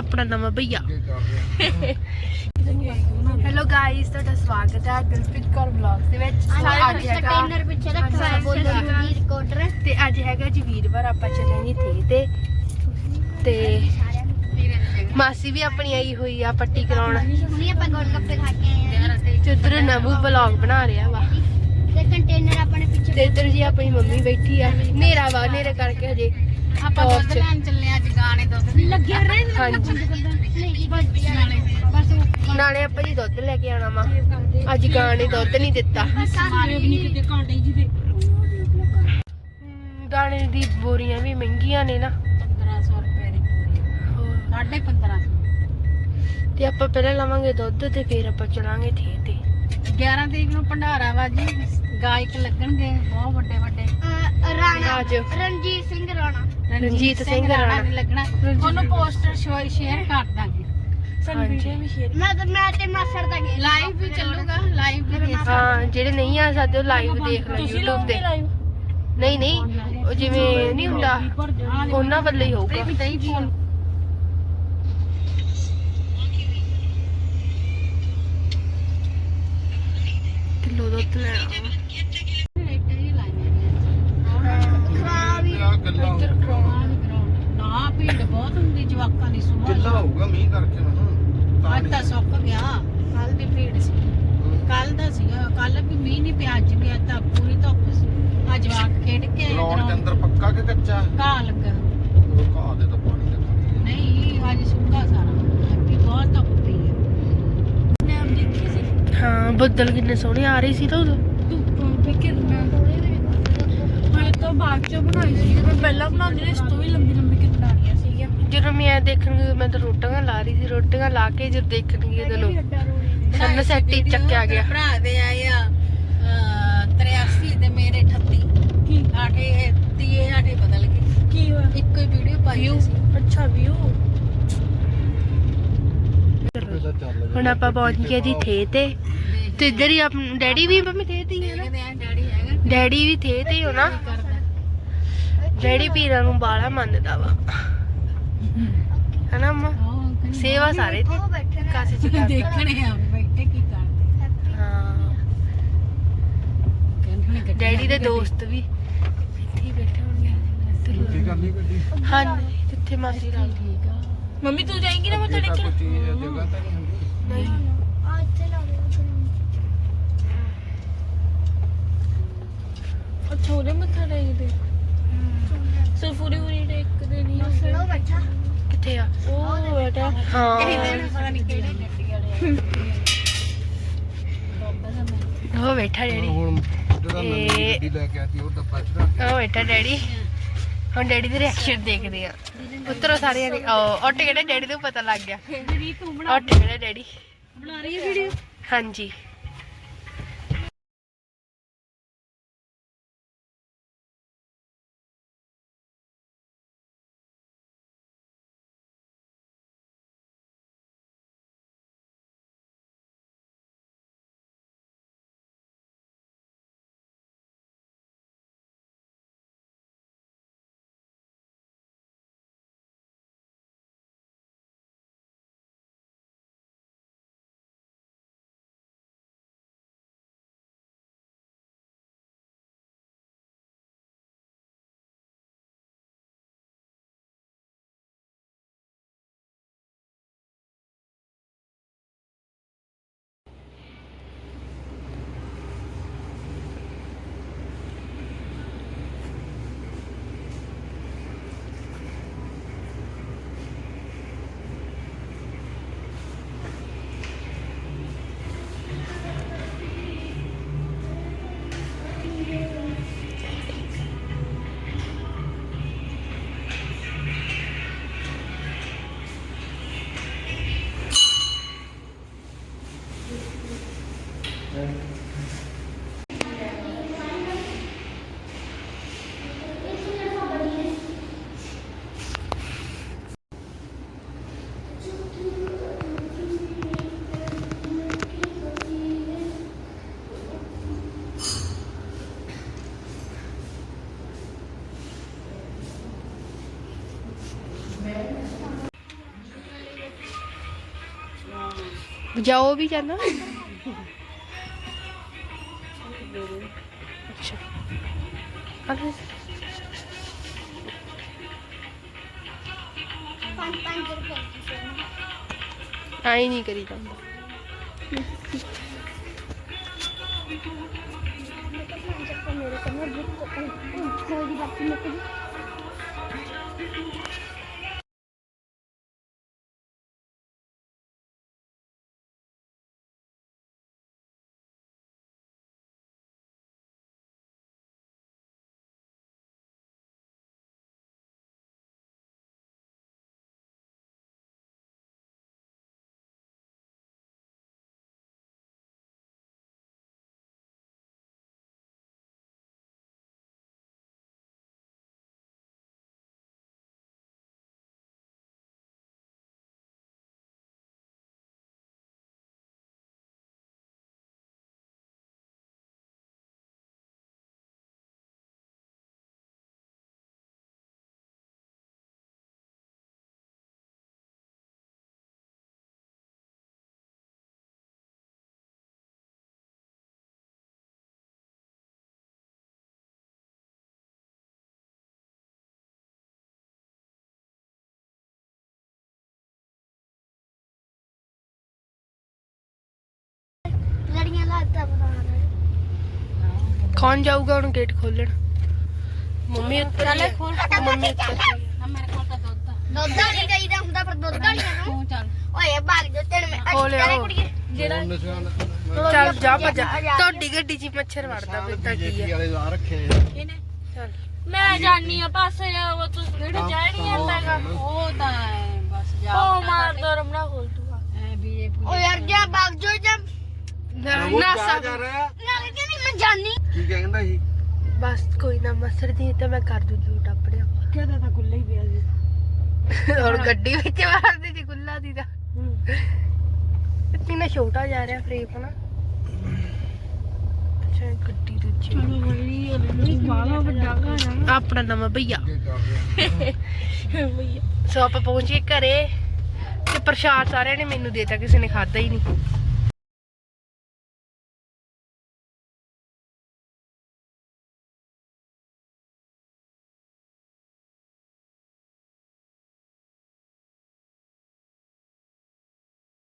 ਆਪਣਾ ਨਵਾਂ ਭਈਆ ਹੈਲੋ ਗਾਇਸ ਤੁਹਾਡਾ ਸਵਾਗਤ ਹੈ ਦਿਲਪ੍ਰੀਤ ਕੌਰ ਵਲੌਗ ਦੇ ਵਿੱਚ। ਅੱਜ ਹੈਗਾ ਕੰਟੇਨਰ ਪਿੱਛੇ ਰੱਖਿਆ ਹੈ ਬੋਲੋ ਰਿਕਾਰਡਰ ਤੇ ਅੱਜ ਹੈਗਾ ਜੀ ਵੀਰਵਾਰ ਆਪਾਂ ਚੱਲੇ ਜੀ ਥੇ ਤੇ ਤੇ ਮਾਸੀ ਵੀ ਆਪਣੀ ਆਈ ਹੋਈ ਆ ਪੱਟੀ ਕਰਾਉਣ। ਹੁਣੀ ਆਪਾਂ ਗੋਲ ਗੱਪੇ ਖਾ ਕੇ ਆਏ ਆ। ਤੇ ਉਧਰ ਨਵੂ ਵਲੌਗ ਬਣਾ ਰਿਹਾ ਵਾ। ਤੇ ਕੰਟੇਨਰ ਆਪਣੇ ਪਿੱਛੇ ਤੇ ਇੱਧਰ ਜੀ ਆਪਣੀ ਮੰਮੀ ਬੈਠੀ ਆ। ਹਨੇਰਾ ਵਾ ਹਨੇਰੇ ਕਰਕੇ ਹਜੇ। ਆਪਾਂ। ਦੁੱਧ ਲੈਣ ਚੱਲੇ ਆ ਅੱਜ ਗਾਣੇ ਦੁੱਧ ਲੱਗੇ ਰਹੇ ਹਾਂਜੀ ਨਹੀਂ ਬਸ ਉਹ ਨਾਲੇ ਆਪਾਂ ਜੀ ਦੁੱਧ ਲੈ ਕੇ ਆਣਾ ਵਾ। ਅੱਜ ਗਾਂ ਨੇ ਦੁੱਧ ਨਹੀਂ ਦਿੱਤਾ। ਸਾਰੇ ਵੀ ਨਹੀਂ ਕਿਤੇ ਕਾਂਟੇ ਜੀ ਦੇ। ਹਮ, ਦਾਣੇ ਦੀ ਬੋਰੀਆਂ ਵੀ ਮਹਿੰਗੀਆਂ ਨੇ ਨਾ। 1500 ਰੁਪਏ ਦੀ। ਸਾਢੇ 1500 ਤੇ ਆਪਾਂ ਪਹਿਲਾਂ ਲਵਾਂਗੇ ਦੁੱਧ ਤੇ ਫਿਰ ਆਪਾਂ ਚਲਾਂਗੇ ਥੇ ਤੇ। 11 ਤਰੀਕ ਨੂੰ ਭੰਡਾਰਾ ਵਾ ਜੀ। ਗਾਇਕ ਲੱਗਣਗੇ ਬਹੁਤ ਵੱਡੇ ਵੱਡੇ ਰਾਣਾ। ਰਣਜੀਤ ਰਣਜੀਤ ਸਿੰਘ ਰਾਣਾ। ਵੀ ਲੱਗਣਾ। ਉਹਨੂੰ ਪੋਸਟਰ ਸ਼ੇਅਰ ਕਰ ਦਾਂਗੇ। ਹਾਂਜੀ। ਮੈਂ ਤਾਂ ਮੈਂ ਤੇ ਮਾਸਰ ਦਾ ਲਾਈਵ ਵੀ ਚੱਲੂਗਾ ਲਾਈਵ ਵੀ ਦੇਖ ਹਾਂ ਜਿਹੜੇ ਨਹੀਂ ਆ ਸਕਦੇ ਉਹ ਲਾਈਵ ਦੇਖ ਲੈ YouTube ਤੇ। ਨਹੀਂ ਨਹੀਂ ਉਹ ਜਿਵੇਂ ਨਹੀਂ ਹੁੰਦਾ ਉਹਨਾਂ ਵੱਲੇ ਹੀ ਹੋਊਗਾ। ਵੀ ਦਹੀਂ ਪੀਣ ਕਿਲੋ ਦੁੱਧ ਲੈਣਾ ਨਾ ਭੀੜ ਬਹੁਤ ਹੁੰਦੀ ਜਵਾਕਾਂ ਦੀ ਕਿੱਲਾ ਸੁਬਾਹ ਹੋਊਗਾ ਮੀਂਹ ਕਰਕੇ ਨਾ ਅੱਜ ਤਾਂ ਸੁੱਕ ਗਿਆ ਕੱਲ ਦੀ ਭੀੜ ਸੀ। ਕੱਲ ਦਾ ਸੀਗਾ ਕੱਲ ਵੀ ਮੀਂਹ ਨਹੀਂ ਪਿਆ ਅੱਜ ਵੀ ਅੱਜ ਤਾਂ ਪੂਰੀ ਧੁੱਪ ਸੀ। ਅੱਜ ਜਵਾਕ ਖੇਡ ਕੇ ਆਏ ਗਰਾਊਂਡ। ਦੇ ground ਅੰਦਰ ਪੱਕਾ ਕਿ ਕੱਚਾ? ਘਾਹ ਲੱਗਾ ਉਹ ਘਾਹ ਦੇ ਤਾਂ ਪਾਣੀ ਦੇ ਨਹੀਂ ਅੱਜ ਸੁੱਕਾ ਸਾਰਾ। ਵੀ ਬਹੁਤ ਧੁੱਪ ਪਈ ਹੈ ਨੇ ਆਪ ਦੇਖੀ ਸੀ। ਹਾਂ ਬੱਦਲ ਕਿੰਨੇ ਸੋਹਣੇ ਆ ਰਹੇ ਸੀ ਤਾਂ ਉਦੋਂ। ਧੁੱਪ ਵੀ ਕਿਰਨਾਂ ਮੈਂ ਤਾਂ ਬਾਅਦ ਚ ਬਣਾਈ ਸੀ। ਮੈਂ ਪਹਿਲਾਂ ਬਣਾਉਂਦੀ ਨੇ ਇਸ ਤੋਂ ਵੀ ਲੰਬੀ ਲੰਬੀ ਕਿਰਨਾਂ ਆ। ਰਹੀਆਂ ਜਦੋਂ ਮੈਂ ਦੇਖਣ ਗਈ ਮੈਂ ਤਾਂ ਰੋਟੀਆਂ ਲਾ ਰਹੀ ਸੀ ਰੋਟੀਆਂ ਲਾ ਕੇ ਜਦ ਦੇਖਣ ਗਈ ਉਦੋਂ ਨੂੰ ਸਨਸੈਟ ਹੀ ਚੱਕਿਆ ਗਿਆ। ਭਰਾ ਦੇ ਆਏ ਆ ਅਹ, 83 ਤੇ ਮੇਰੇ 38 ਕੀ? ਆਠੇ ਤੀਏ ਆਠੇ ਬਦਲ ਗਏ। ਕੀ ਹੋਇਆ? ਇੱਕੋ ਹੀ ਵੀਡੀਓ ਪਾਈ ਸੀ। ਅੱਛਾ ਵੀਊ ਹੁਣ ਆਪਾਂ ਪਹੁੰਚ ਗਏ ਜੀ ਥੇ ਤੇ। ਤੇ ਇੱਧਰ ਹੀ ਆਪ ਡੈਡੀ ਵੀ ਮੰਮੀ ਥੇ ਤੇ ਹੀ ਨਾ। ਡੈਡੀ ਹੈਗਾ। ਡੈਡੀ ਵੀ ਥੇ ਤੇ ਹੀ ਕਰਦਾ। ਡੈਡੀ ਪੀਰਾਂ ਨੂੰ ਬਾਲਾ ਮੰਨਦਾ ਵਾ। ਹਨਾ ਅੰਮਾ? ਸੇਵਾ ਸਾਰੇ ਤੇ ਕਾਸੇ ਚ ਕਰਦਾ। ਦੇਖਣੇ ਆ ਬੈਠੇ ਕੀ ਕਰਦੇ। ਹਾਂ। ਕਹਿੰਦੇ ਗੱਡੀ ਡੈਡੀ ਦੇ ਦੋਸਤ ਵੀ ਇੱਥੇ ਹੀ ਬੈਠੇ ਹੋਣਗੇ। ਕੀ ਕਰਨੀ ਗੱਡੀ? ਹਾਂ ਜਿੱਥੇ ਮਾਸੀ ਨਾਲ ਠੀਕ ਆ। ਮੰਮੀ ਤੂੰ ਜਾਏਂਗੀ ਨਾ ਮੱਥਾ ਅੱਗੇ ਤਾਂ ਟੇਕਣ ਕੋਈ ਚੀਜ਼ ਜਗ੍ਹਾ ਤਾਂ ਨਹੀਂ ਹੁੰਦੀ। ਨਹੀਂ। ਅੱਛਾ ਉਹਦੇ ਮੱਥਾ ਟੇਕਦੇ। ਸਰਫੂਰੀ ਪੂਰੀ ਟੇਕਦੇ ਨਹੀਂ ਕਿੱਥੇ ਆ? ਉਹ ਬੇਟਾ ਹਾਂ। ਪਤਾ ਨਹੀਂ ਕਿਹੜੇ ਗੱਡੀ ਵਾਲੇ ਬਾਬਾ ਦਾ ਮੈਂ ਉਹ ਬੈਠਾ ਡੈਡੀ। ਹੁਣ ਜਦੋਂ ਨਵੀਂ ਇਹ- ਗੱਡੀ ਲੈ ਕੇ ਆਤੀ ਉਹ ਡੱਬਾ ਚ ਰੱਖ ਉਹ ਬੈਠਾ ਡੈਡੀ। ਹੁਣ ਡੈਡੀ ਦੇ ਰਿਐਕਸ਼ਨ ਦੇਖਦੇ ਆ। ਪੁੱਤਰੋ ਸਾਰਿਆਂ ਦੇ। ਉਹ ਉੱਠ ਕਿਹੜੇ ਡੈਡੀ ਨੂੰ ਪਤਾ ਲੱਗ ਗਿਆ। ਜਿਹੜੀ ਤੂੰ ਉੱਠ ਕਿਹੜੇ ਡੈਡੀ। ਬਣਾ ਰਹੀ ਹੈ ਵੀਡੀਓ ਹਾਂਜੀ। ਜਾਓ ਵੀ ਜਾਣਾ ਅੱਛਾ ਅਰੇ ਪੰਜ ਪੰਜ ਰੁਪਏ ਆਈ ਨਹੀਂ ਕਰੀ ਜਾਂਦਾ ਮੇਰੇ ਕੋਲ ਬੁੱਕ ਕੋਈ ਦੀ ਕੌਣ ਜਾਊਗਾ ਹੁਣ ਗੇਟ ਖੋਲਣ? ਮੰਮੀ ਉੱਤਰ ਚੱਲ ਗਈ ਹੈ। ਖੋਲ ਮੰਮੀ ਉੱਤਰ ਗਈ ਹੈ। ਨਾ ਮੇਰੇ ਕੋਲ ਤਾਂ ਦੁੱਧ ਆ। ਦੁੱਧ ਵਾਲੀ ਚਾਹੀਦਾ ਹੁੰਦਾ ਪਰ ਦੁੱਧ ਵਾਲੀ ਨੂੰ। ਤੂੰ ਚੱਲ। ਓਏ ਭਾਗ ਜੋ ਤੇਰੇ ਮੈਂ ਖੋਲਿਓ। ਚੱਲੇ ਕੁੜੀਏ ਜਿਹੜਾ ਨਸ਼ਾ ਚੱਲ ਜਾ ਭੱਜ ਤੁਹਾਡੀ ਗੱਡੀ 'ਚ ਹੀ ਮੱਛਰ ਵੜਦਾ ਫਿਰ ਤਾਂ ਕੀ ਹੈ ਵਾਲੇ ਲਾ ਰੱਖੇ ਆ। ਕਿਨੇ ਚੱਲ। ਮੈਂ ਜਾਨੀ ਆ ਬਸ ਉਹ ਤੂੰ ਕਿਹੜੇ ਜਾ ਨਹੀਂ ਆਂਦਾਗਾ ਉਹ ਤਾਂ ਐਂ ਬਸ ਜਾ ਉਹ ਮਾਰ ਦੋ ਰਮਣਾ ਖੋਲ ਦੂਗਾ ਐ ਵੀ ਇਹ ਓ ਯਾਰ ਜਾ ਭਾਗ ਜੋ ਜਾ ਨਾ ਉਹ ਨਾ ਕਿਆ ਕਰ ਰਿਹਾ? ਨਾਲੇ ਕਹਿੰਦੀ ਮੈਂ ਜਾਨੀ। ਕੀ ਕਹਿੰਦਾ ਸੀ? ਬਸ ਕੋਈ ਨਾ ਮਸਰ ਦੀ ਤਾਂ ਮੈਂ ਕਰ ਦੂ ਝੂਟ ਆਪਣੇ ਆਪ। ਕਿਹਦਾ ਤਾਂ ਕੁੱਲੇ ਹੀ ਪਿਆ ਜੀ। ਔਰ ਗੱਡੀ ਵਿੱਚ ਮਾਰਦੀ ਸੀ ਗੁੱਲਾ ਦੀ ਦਾ ਕਿੰਨਾ ਛੋਟਾ ਜਾ ਰਿਹਾ ਫਰੇਮ ਨਾ ਅੱਛਾ ਗੱਡੀ ਦੂਜੀ ਬਾਲਾ ਵੱਡਾ ਘਰ ਆਪਣਾ ਨਵਾਂ ਭਈਆ। ਸੋ ਆਪਾਂ ਪਹੁੰਚ ਗਏ ਘਰੇ ਤੇ ਪ੍ਰਸ਼ਾਦ ਸਾਰਿਆਂ ਨੇ ਮੈਨੂੰ ਦੇਤਾ ਕਿਸੇ ਨੇ ਖਾਦਾ ਹੀ ਨਹੀਂ।